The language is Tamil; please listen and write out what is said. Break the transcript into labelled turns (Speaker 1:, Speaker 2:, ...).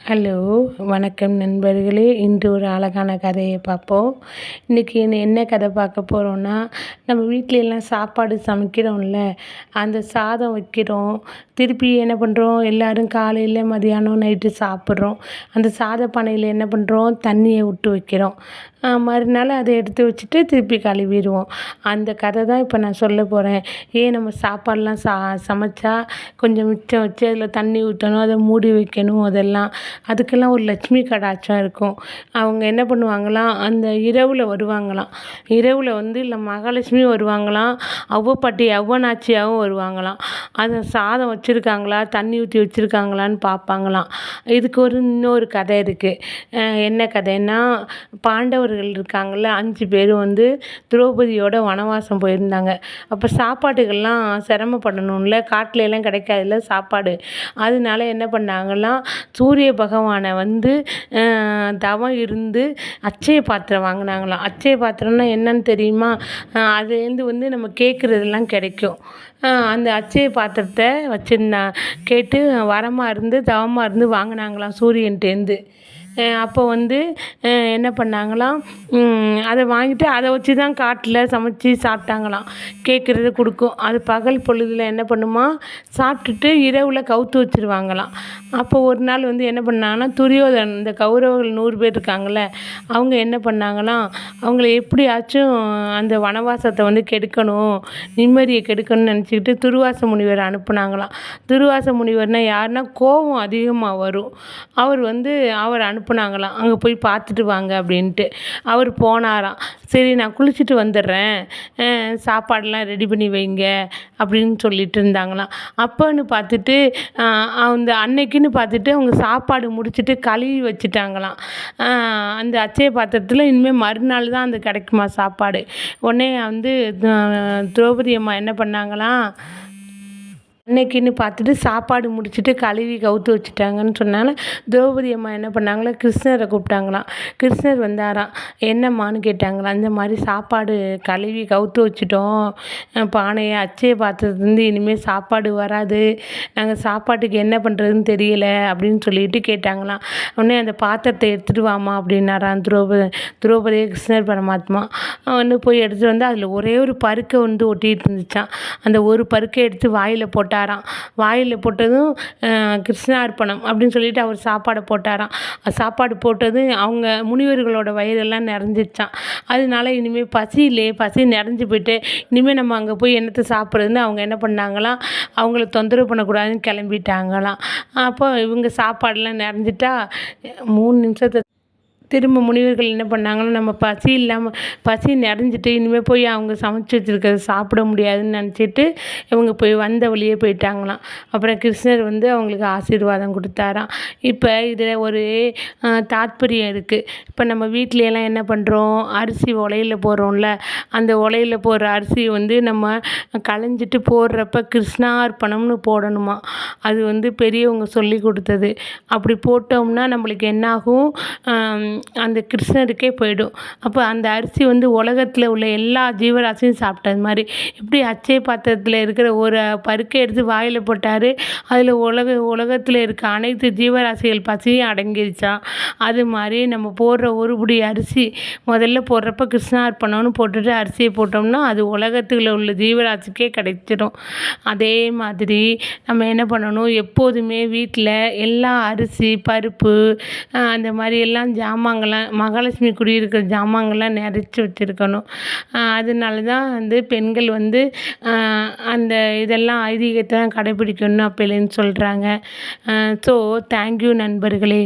Speaker 1: ஹலோ வணக்கம் நண்பர்களே. இன்று ஒரு அழகான கதையை பார்ப்போம். இன்றைக்கி என்ன கதை பார்க்க போகிறோன்னா நம்ம வீட்டில எல்லாம் சாப்பாடு சமைக்கிறோம்ல அந்த சாதம் வைக்கிறோம். திருப்பி என்ன பண்ணுறோம் எல்லோரும் காலையில் மதியானம் நைட்டு சாப்பிட்றோம். அந்த சாத பானையில் என்ன பண்ணுறோம் தண்ணியை விட்டு வைக்கிறோம். மறுநாள் அதை எடுத்து வச்சுட்டு திருப்பி கழுவிடுவோம் அந்த கதை தான் இப்போ நான் சொல்ல போகிறேன் ஏன் நம்ம சாப்பாடெலாம் சா சமைச்சா கொஞ்சம் மிச்சம் வச்சு அதில் தண்ணி ஊற்றணும் அதை மூடி வைக்கணும் அதெல்லாம். அதுக்கெல்லாம் ஒரு லட்சுமி கடாட்சம் இருக்கும். அவங்க என்ன பண்ணுவாங்களாம் அந்த இரவில் வருவாங்களாம். இரவில் வந்து இல்லை மகாலட்சுமி வருவாங்களாம் அவ்வப்பாட்டி அவ்வநாச்சியாகவும் வருவாங்களாம். அதை சாதம் வச்சுருக்காங்களா தண்ணி ஊற்றி வச்சுருக்காங்களான்னு பார்ப்பாங்களாம் இதுக்கு ஒரு இன்னொரு கதை இருக்குது என்ன கதைன்னா பாண்டவர்கள் இருக்காங்கள்ல அஞ்சு பேரும் வந்து திரௌபதியோட வனவாசம் போயிருந்தாங்க. அப்போ சாப்பாட்டுக்கெல்லாம் சிரமப்படணும்ல காட்டிலெல்லாம் கிடைக்காதுல்ல சாப்பாடு. அதனால என்ன பண்ணாங்களாம் சூரிய பகவானை வந்து தவம் இருந்து அச்சய பாத்திரம் வாங்கினாங்களாம். அச்சய பாத்திரம்னா என்னன்னு தெரியுமா? அதுலேருந்து வந்து நம்ம கேட்குறதெல்லாம் கிடைக்கும். அந்த அச்சய பாத்திரத்தை வச்சுருந்தா கேட்டு வரமாக இருந்து தவமாக இருந்து வாங்கினாங்களாம் சூரியன்ட்டேருந்து அப்போ வந்து என்ன பண்ணாங்களாம்? அதை வாங்கிட்டு அதை வச்சு தான் காட்டில் சமைச்சி சாப்பிட்டாங்களாம். கேட்குறது கொடுக்கும். அது பகல் பொழுதில் என்ன பண்ணுமா? சாப்பிட்டுட்டு இரவில் கவுத்து வச்சுருவாங்களாம். அப்போ ஒரு நாள் வந்து என்ன பண்ணாங்கன்னா துரியோதன் இந்த கௌரவர்கள் நூறு பேர் இருக்காங்கள்ல அவங்க என்ன பண்ணாங்களாம்? அவங்கள எப்படியாச்சும் அந்த வனவாசத்தை வந்து கெடுக்கணும் நிம்மதியை கெடுக்கணும்னு நினச்சிக்கிட்டு துருவாச முனிவர் அனுப்புனாங்களாம். துருவாச முனிவர்னால் யாருன்னா கோபம் அதிகமாக வரும். அவர் வந்து அவர் அனுப்பு அனுப்புனாங்களாம் அங்கே போய் பார்த்துட்டு வாங்க அப்படின்ட்டு. அவர் போனாராம். சரி நான் குளிச்சுட்டு வந்துடுறேன். சாப்பாடெலாம் ரெடி பண்ணி வைங்க அப்படின்னு சொல்லிட்டு இருந்தாங்களாம். அப்போன்னு பார்த்துட்டு அந்த அன்னைக்குன்னு பார்த்துட்டு அவங்க சாப்பாடு முடிச்சுட்டு கழுவி வச்சுட்டாங்களாம். அந்த அச்சய பாத்திரத்தில் இனிமேல் மறுநாள் தான் அந்த கிடைக்குமா சாப்பாடு. உடனே வந்து திரௌபதி அம்மா என்ன பண்ணாங்களாம்? அன்னைக்குன்னு பார்த்துட்டு சாப்பாடு முடிச்சுட்டு கழுவி கவுத்து வச்சுட்டாங்கன்னு சொன்னாலும் திரௌபதி அம்மா என்ன பண்ணாங்களா? கிருஷ்ணரை கூப்பிட்டாங்களாம். கிருஷ்ணர் வந்தாராம். என்னம்மான்னு கேட்டாங்களாம். இந்த மாதிரி சாப்பாடு கழுவி கவுத்து வச்சுட்டோம். பானையை அச்சையை பாத்திரத்துலேருந்து இனிமேல் சாப்பாடு வராது. நாங்கள் சாப்பாட்டுக்கு என்ன பண்ணுறதுன்னு தெரியல அப்படின்னு சொல்லிட்டு கேட்டாங்களாம். உடனே அந்த பாத்திரத்தை எடுத்துகிட்டு வாமா அப்படின்னாராம் திரௌபதி திரௌபதி கிருஷ்ணர் பரமாத்மா. வந்து போய் எடுத்துகிட்டு வந்து அதில் ஒரே ஒரு பருக்கை வந்து ஒட்டிகிட்டு இருந்துச்சான் அந்த ஒரு பருக்கை எடுத்து வாயில் போட்டு போட்டாராம். வாயில் போட்டதும் கிருஷ்ணார்ப்பணம் அப்படின்னு சொல்லிட்டு அவர் சாப்பாடை போட்டாராம். சாப்பாடு போட்டதும் அவங்க முனிவர்களோட வயிறெல்லாம் நிறைஞ்சிச்சான் அதனால இனிமேல் பசி இல்லையே பசி நிறைஞ்சு போயிட்டு இனிமேல் நம்ம அங்கே போய் என்னத்தை சாப்பிட்றதுன்னு அவங்க என்ன பண்ணாங்களாம்? அவங்கள தொந்தரவு பண்ணக்கூடாதுன்னு கிளம்பிட்டாங்களாம். அப்போ இவங்க சாப்பாடெல்லாம் நிறைஞ்சிட்டா மூணு நிமிஷத்தை திரும்ப முனிவர்கள் என்ன பண்ணாங்கன்னா நம்ம பசி இல்லாமல் பசி நிறைஞ்சிட்டு இனிமேல் போய் அவங்க சமைச்சி வச்சுருக்கிறத சாப்பிட முடியாதுன்னு நினச்சிட்டு இவங்க போய் வந்த வழியே போயிட்டாங்களாம். அப்புறம் கிருஷ்ணர் வந்து அவங்களுக்கு ஆசீர்வாதம் கொடுத்தாராம். இப்போ இதில் ஒரு தாத்பரியம் இருக்குது இப்போ நம்ம வீட்லையெல்லாம் என்ன பண்ணுறோம் அரிசி உலையில் போடுறோம்ல அந்த உலையில் போடுற அரிசி வந்து நம்ம களைஞ்சிட்டு போடுறப்ப கிருஷ்ணார்ப்பணம்னு போடணுமா? அது வந்து பெரியவங்க சொல்லி கொடுத்தது. அப்படி போட்டோம்னா நம்மளுக்கு என்னாகும்? அந்த கிருஷ்ணருக்கே போயிடும். அப்போ அந்த அரிசி வந்து உலகத்தில் உள்ள எல்லா ஜீவராசியும் சாப்பிட்டது மாதிரி இப்படி அச்சய பாத்திரத்தில் இருக்கிற ஒரு பருக்கை எடுத்து வாயில் போட்டார். அதில் உலக உலகத்தில் இருக்க அனைத்து ஜீவராசிகள் பசியும் அடங்கிருச்சான் அது மாதிரி நம்ம போடுற ஒரு புடி அரிசி முதல்ல போடுறப்ப கிருஷ்ணார்ப்பணம்னு போட்டுட்டு அரிசியை போட்டோம்னா அது உலகத்தில் உள்ள ஜீவராசிக்கே கிடைச்சிடும். அதே மாதிரி நம்ம என்ன பண்ணணும்? எப்போதுமே வீட்டில் எல்லா அரிசி பருப்பு அந்த மாதிரி எல்லாம் ஜாமான் ஜாமாங்கள்லாம் மகாலட்சுமி குடியிருக்கிற ஜாமாங்கள்லாம் நிறைச்சி வச்சுருக்கணும். அதனால தான் வந்து பெண்கள் வந்து அந்த இதெல்லாம் ஐதீகத்தை கடைப்பிடிக்கணும் அப்போலேருந்து சொல்கிறாங்க ஸோ தேங்க்யூ நண்பர்களே.